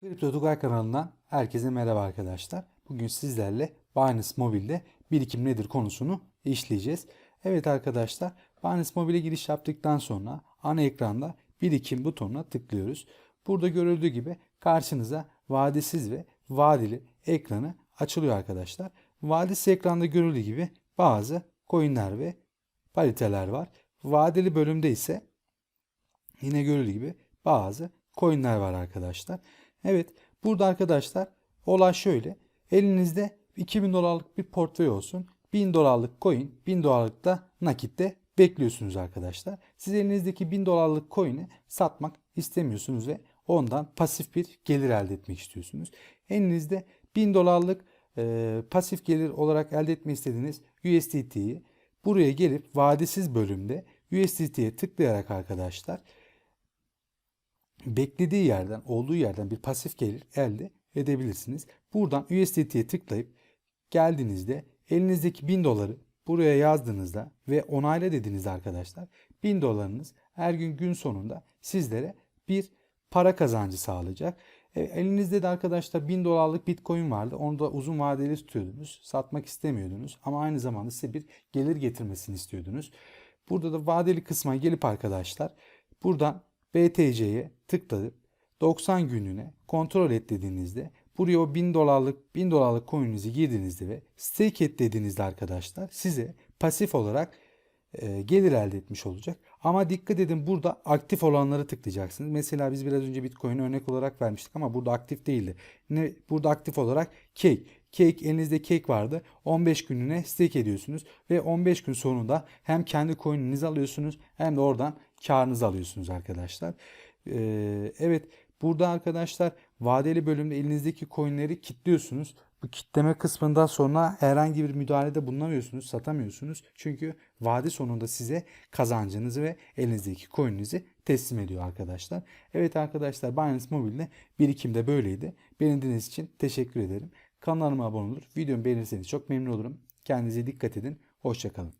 Kripto Tugay kanalından herkese merhaba arkadaşlar. Bugün sizlerle Binance Mobile'de birikim nedir konusunu işleyeceğiz. Evet arkadaşlar Binance Mobile'e giriş yaptıktan sonra ana ekranda birikim butonuna tıklıyoruz. Burada görüldüğü gibi karşınıza vadesiz ve vadeli ekranı açılıyor arkadaşlar. Vadesiz ekranda görüldüğü gibi bazı coinler ve pariteler var. Vadeli bölümde ise yine görüldüğü gibi bazı coinler var arkadaşlar. Evet burada arkadaşlar olay şöyle. Elinizde 2000 dolarlık bir portföy olsun. 1000 dolarlık coin, 1000 dolarlık da nakitte bekliyorsunuz arkadaşlar. Siz elinizdeki 1000 dolarlık coin'i satmak istemiyorsunuz ve ondan pasif bir gelir elde etmek istiyorsunuz. Elinizde 1000 dolarlık e, pasif gelir olarak elde etmek istediğiniz USDT'yi buraya gelip vadesiz bölümde USDT'ye tıklayarak arkadaşlar beklediği yerden, olduğu yerden bir pasif gelir elde edebilirsiniz. Buradan USDT'ye tıklayıp geldiğinizde elinizdeki 1000 doları buraya yazdığınızda ve onayla dediğinizde arkadaşlar 1000 dolarınız her gün gün sonunda sizlere bir para kazancı sağlayacak. E, elinizde de arkadaşlar 1000 dolarlık bitcoin vardı. Onu da uzun vadeli tutuyordunuz. Satmak istemiyordunuz ama aynı zamanda size bir gelir getirmesini istiyordunuz. Burada da vadeli kısma gelip arkadaşlar buradan BTC'ye tıklayıp 90 günlüğüne kontrol et dediğinizde buraya o 1000 dolarlık 1000 dolarlık coin'inizi girdiğinizde ve stake et dediğinizde arkadaşlar size pasif olarak gelir elde etmiş olacak. Ama dikkat edin burada aktif olanları tıklayacaksınız. Mesela biz biraz önce Bitcoin'i örnek olarak vermiştik ama burada aktif değildi. Ne burada aktif olarak Cake. Cake elinizde Cake vardı. 15 gününe stake ediyorsunuz ve 15 gün sonunda hem kendi coin'inizi alıyorsunuz hem de oradan karınızı alıyorsunuz arkadaşlar. Ee, evet burada arkadaşlar vadeli bölümde elinizdeki coin'leri kilitliyorsunuz. Bu kitleme kısmından sonra herhangi bir müdahalede bulunamıyorsunuz, satamıyorsunuz. Çünkü vade sonunda size kazancınızı ve elinizdeki coin'inizi teslim ediyor arkadaşlar. Evet arkadaşlar Binance Mobile'de birikimde böyleydi. Beni dinlediğiniz için teşekkür ederim. Kanalıma abone olur. Videomu beğenirseniz çok memnun olurum. Kendinize dikkat edin. Hoşçakalın.